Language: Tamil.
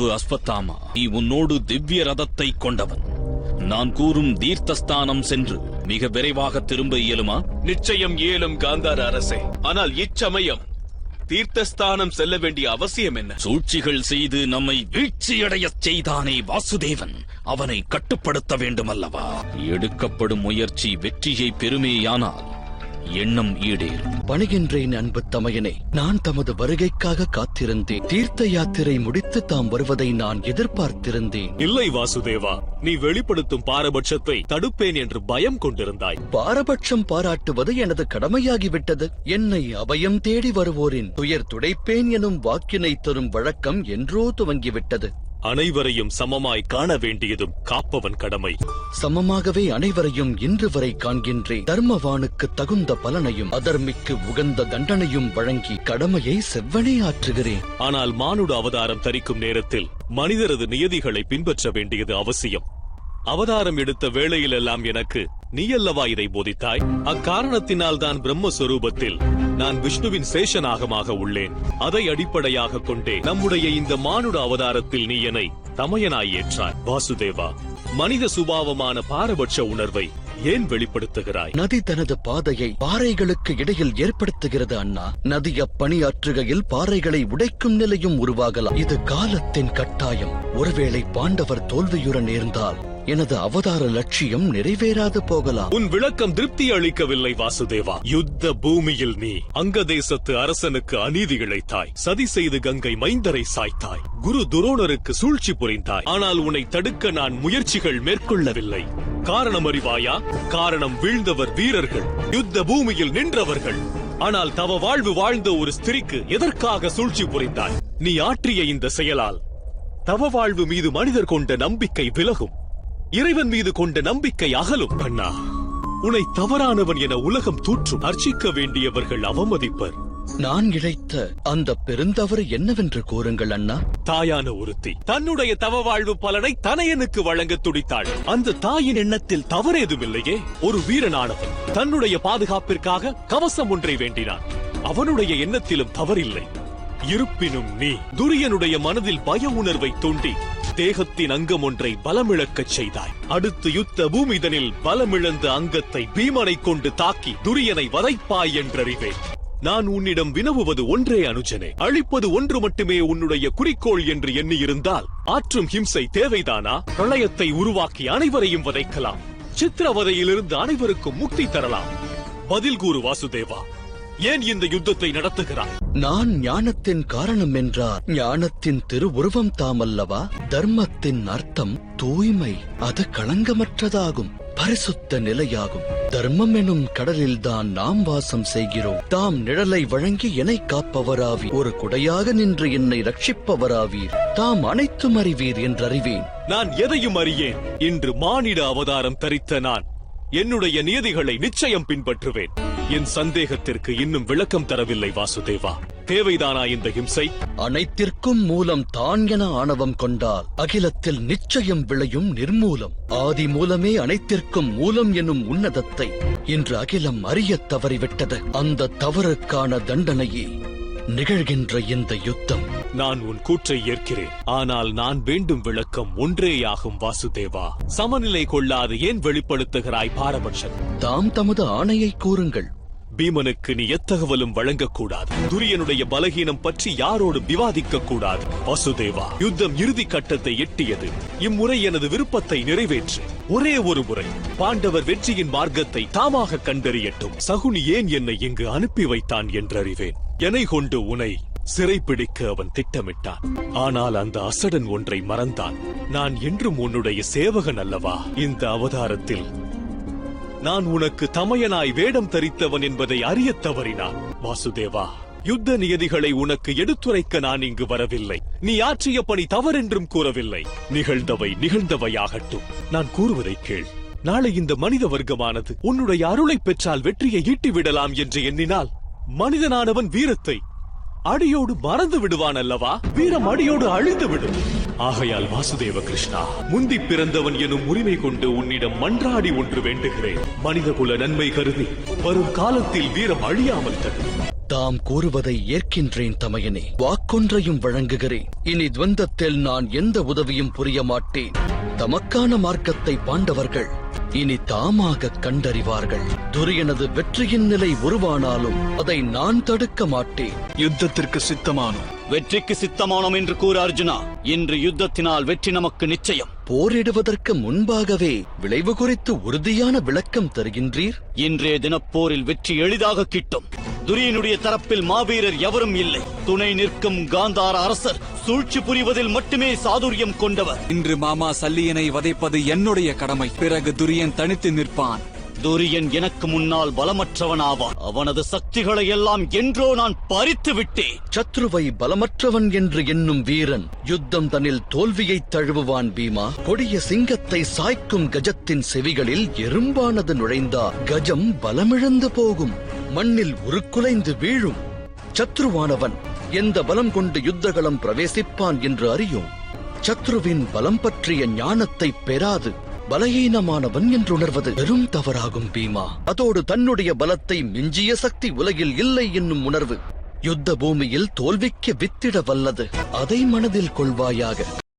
அன்பு அஸ்வத்தாமா நீ உன்னோடு திவ்ய ரதத்தை கொண்டவன். நான் கூறும் தீர்த்தஸ்தானம் சென்று மிக விரைவாக திரும்ப இயலுமா? நிச்சயம் இயலும் காந்தார அரசே. ஆனால் இச்சமயம் தீர்த்தஸ்தானம் செல்ல வேண்டிய அவசியம் என்ன? சூழ்ச்சிகள் செய்து நம்மை வீழ்ச்சியடையச் செய்தானே வாசுதேவன். அவனை கட்டுப்படுத்த வேண்டுமல்லவா? எடுக்கப்படும் முயற்சி வெற்றியை பெறுமேயானால் எண்ணம் ஈடேறும். பணிகின்றேன் அன்பு தமையனே நான் தமது வருகைக்காக காத்திருந்தேன். தீர்த்த யாத்திரை முடித்து தாம் வருவதை நான் எதிர்பார்த்திருந்தேன். இல்லை வாசுதேவா நீ வெளிப்படுத்தும் பாரபட்சத்தை தடுப்பேன் என்று பயம் கொண்டிருந்தாய். பாரபட்சம் பாராட்டுவது எனது கடமையாகிவிட்டது. என்னை அபயம் தேடி வருவோரின் துயர் துடைப்பேன் எனும் வாக்கினை தரும் வழக்கம் என்றோ துவங்கிவிட்டது. அனைவரையும் சமமாய் காண வேண்டியதும் காப்பவன் கடமை. சமமாகவே அனைவரையும் இன்று வரை காண்கின்றேன். தர்மவானுக்கு தகுந்த பலனையும் அதர்மிக்கு உகந்த தண்டனையும் வழங்கி கடமையை செவ்வனே ஆற்றுகிறேன். ஆனால் மானுட அவதாரம் தரிக்கும் நேரத்தில் மனிதரது நியதிகளை பின்பற்ற வேண்டியது அவசியம். அவதாரம் எடுத்த வேளையிலெல்லாம் எனக்கு நீயல்லவா இதை போதித்தாய். அக்காரணத்தினால் தான் பிரம்மஸ்வரூபத்தில் நான் விஷ்ணுவின் சேஷநாகமாக உள்ளேன். அதை அடிப்படையாக கொண்டே நம்முடைய இந்த மானுட அவதாரத்தில் நீ என்னை தமையனாய் ஏற்றாய். வாசுதேவா மனித சுபாவமான பாரபட்ச உணர்வை ஏன் வெளிப்படுத்துகிறாய்? நதி தனது பாதையை பாறைகளுக்கு இடையில் ஏற்படுத்துகிறது அண்ணா. நதி அப்பணியாற்றுகையில் பாறைகளை உடைக்கும் நிலையும் உருவாகலாம். இது காலத்தின் கட்டாயம். ஒருவேளை பாண்டவர் தோல்வியுடன் நேர்ந்தால் எனது அவதார லட்சியம் நிறைவேறாது போகலாம். உன் விளக்கம் திருப்தி அளிக்கவில்லை வாசுதேவா. யுத்த பூமியில் நீ அங்க தேசத்து அரசனுக்கு அநீதி இழைத்தாய். சதி செய்து கங்கை மைந்தரை சாய்த்தாய். குரு துரோணருக்கு சூழ்ச்சி புரிந்தாய். ஆனால் உன்னை தடுக்க நான் முயற்சிகள் மேற்கொள்ளவில்லை. காரணம் அறிவாயா? காரணம் வீழ்ந்தவர் வீரர்கள். யுத்த பூமியில் நின்றவர்கள். ஆனால் தவ வாழ்வு வாழ்ந்த ஒரு ஸ்திரிக்கு எதற்காக சூழ்ச்சி புரிந்தாய்? நீ ஆற்றிய இந்த செயலால் தவ வாழ்வு மீது மனிதர் கொண்ட நம்பிக்கை விலகும். இறைவன் மீது கொண்ட நம்பிக்கை அகலும். அண்ணா உன்னை தவறானவன் என உலகம் தூற்றும் அர்ச்சிக்க வேண்டியவர்கள் அவமதிப்பர். நான் இழைத்த அந்த பெருந்தவறு என்னவென்று கூறுங்கள் அண்ணா? தாயான ஒருத்தி தன்னுடைய தவ வாழ்வு பலனை தனையனுக்கு வழங்க துடித்தாள். அந்த தாயின் எண்ணத்தில் தவறேதுமில்லையே ஒரு வீரனானவன். தன்னுடைய பாதுகாப்பிற்காக கவசம் ஒன்றை வேண்டினான். அவனுடைய எண்ணத்திலும் தவறில்லை. இருப்பினும் நீ துரியனுடைய மனதில் பய உணர்வை தூண்டி தேகத்தின் அங்கம் ஒன்றை பலமிழக்கச் செய்தாய். அடுத்து யுத்த பூமிதனில் பலமிழந்த அங்கத்தை பீமனை கொண்டு தாக்கி துரியனை வதைப்பாய் என்றறிவேன். நான் உன்னிடம் வினவுவது ஒன்றே அனுஜனே. அழிப்பது ஒன்று மட்டுமே உன்னுடைய குறிக்கோள் என்று எண்ணியிருந்தால் ஆற்றும் ஹிம்சை தேவைதானா? பிரளயத்தை உருவாக்கி அனைவரையும் வதைக்கலாம். சித்திரவதையிலிருந்து அனைவருக்கும் முக்தி தரலாம். பதில் கூறு வாசுதேவா. ஏன் இந்த யுத்தத்தை நடத்துகிறாய்? நான் ஞானத்தின் காரணம் என்றார். ஞானத்தின் திருவுருவம் தாமல்லவா? தர்மத்தின் அர்த்தம் தூய்மை. அது களங்கமற்றதாகும் பரிசுத்த நிலையாகும். தர்மம் எனும் கடலில்தான் நாம் வாசம் செய்கிறோம். தாம் நிழலை வழங்கி என்னை காப்பவராவி. ஒரு குடையாக நின்று என்னை ரட்சிப்பவராவீர். தாம் அனைத்தும் அறிவீர் என்றறிவேன். நான் எதையும் அறியேன். இன்று மானிட அவதாரம் தரித்த நான். என்னுடைய நியதிகளை நிச்சயம் பின்பற்றுவேன். என் சந்தேகத்திற்கு இன்னும் விளக்கம் தரவில்லை வாசுதேவா. தேவைதானா இந்த ஹிம்சை? அனைத்திற்கும் மூலம் தான் என ஆணவம் கொண்டால் அகிலத்தில் நிச்சயம் விளையும் நிர்மூலம். ஆதி மூலமே அனைத்திற்கும் மூலம் எனும் உன்னதத்தை இன்று அகிலம் அறியத் தவறிவிட்டது. அந்த தவறுக்கான தண்டனையே நிகழ்கின்ற இந்த யுத்தம். நான் உன் கூற்றை ஏற்கிறேன். ஆனால் நான் வேண்டும் விளக்கம் ஒன்றேயாகும் வாசுதேவா. சமநிலை கொள்ளாது ஏன் வெளிப்படுத்துகிறாய் பாரபட்சம் தாம் தமது ஆணையை கூறுங்கள். பீமனுக்கு நீ எத்தகவலும் வழங்கக்கூடாது. துரியனுடைய பலகீனம் பற்றி யாரோடு விவாதிக்க கூடாது வசுதேவா யுத்தம் இறுதி கட்டத்தை எட்டியது. இம்முறை எனது விருப்பத்தை நிறைவேற்று. ஒரே ஒரு முறை பாண்டவர் வெற்றியின் மார்க்கத்தை தாமாக கண்டறியட்டும். சகுனி ஏன் என்னை இங்கு அனுப்பி வைத்தான் என்றறிவேன். என்னை கொண்டு உனை சிறைப்பிடிக்க அவன் திட்டமிட்டான். ஆனால் அந்த அசடன் ஒன்றை மறந்தான். நான் என்றும் உன்னுடைய சேவகன் அல்லவா? இந்த அவதாரத்தில் நான் உனக்கு தமையனாய் வேடம் தரித்தவன் என்பதை அறியத் தவறினான். வாசுதேவா யுத்த நியதிகளை உனக்கு எடுத்துரைக்க நான் இங்கு வரவில்லை. நீ ஆற்றிய பணி தவறென்றும் கூறவில்லை. நிகழ்ந்தவை நிகழ்ந்தவையாகட்டும். நான் கூறுவதை கேள். நாளை இந்த மனித வர்க்கமானது உன்னுடைய அருளை பெற்றால் வெற்றியை ஈட்டி விடலாம் என்று எண்ணினால் மனிதனானவன் வீரத்தை அடியோடு மறந்து விடுவான் அல்லவா? வீரம் அடியோடு அழிந்து விடும். ஆகையால் வாசுதேவ கிருஷ்ணா முந்தி பிறந்தவன் எனும் உரிமை கொண்டு உன்னிடம் மன்றாடி ஒன்று வேண்டுகிறேன். மனிதகுல நன்மை கருதி வரும் காலத்தில் வீரம் அழியாமல் தடு. தாம் கூறுவதை ஏற்கின்றேன் தமையனே. வாக்கொன்றையும் வழங்குகிறேன். இனி துவந்தத்தில் நான் எந்த உதவியும் புரிய மாட்டேன். தமக்கான மார்க்கத்தை பாண்டவர்கள் இனி தாமாக கண்டறிவார்கள். துரியனது வெற்றியின் நிலை உருவானாலும் அதை நான் தடுக்க மாட்டேன். யுத்தத்திற்கு சித்தமானோம். வெற்றிக்கு சித்தமானோம் என்று கூற அர்ஜுனா இன்று யுத்தத்தினால் வெற்றி நமக்கு நிச்சயம். போரிடுவதற்கு முன்பாகவே விளைவு குறித்து உறுதியான விளக்கம் தருகின்றீர்? இன்றைய தினப்போரில் வெற்றி எளிதாக கிட்டும். துரியனுடைய தரப்பில் மாவீரர் எவரும் இல்லை. துணை நிற்கும் காந்தார அரசர் சூழ்ச்சி புரிவதில் மட்டுமே சாதுரியம் கொண்டவர். இன்று மாமா சல்லியனை வதைப்பது என்னுடைய கடமை. பிறகு துரியன் தனித்து நிற்பான். துரியன் எனக்கு முன்னால் பலமற்றவனாவான். அவனது சக்திகளை எல்லாம் என்றோ நான் பறித்து விட்டேன். சத்ருவை பலமற்றவன் என்று எண்ணும் வீரன் யுத்தம் தன்னில் தோல்வியைத் தழுவுவான் பீமா. கொடிய சிங்கத்தை சாய்க்கும் கஜத்தின் செவிகளில் எறும்பானது நுழைந்தா கஜம் பலமிழந்து போகும். மண்ணில் உருக்குலைந்து வீழும். சத்ருவானவன் எந்த பலம் கொண்டு யுத்தகளம் பிரவேசிப்பான் என்று அறியும். சத்ருவின் பலம் பற்றிய ஞானத்தை பெறாது. பலகீனமானவன் என்று உணர்வது பெரும் தவறாகும் பீமா. அதோடு தன்னுடைய பலத்தை மிஞ்சிய சக்தி உலகில் இல்லை என்னும் உணர்வு. யுத்த பூமியில் தோல்விக்கு வித்திட வல்லது. அதை மனதில் கொள்வாயாக.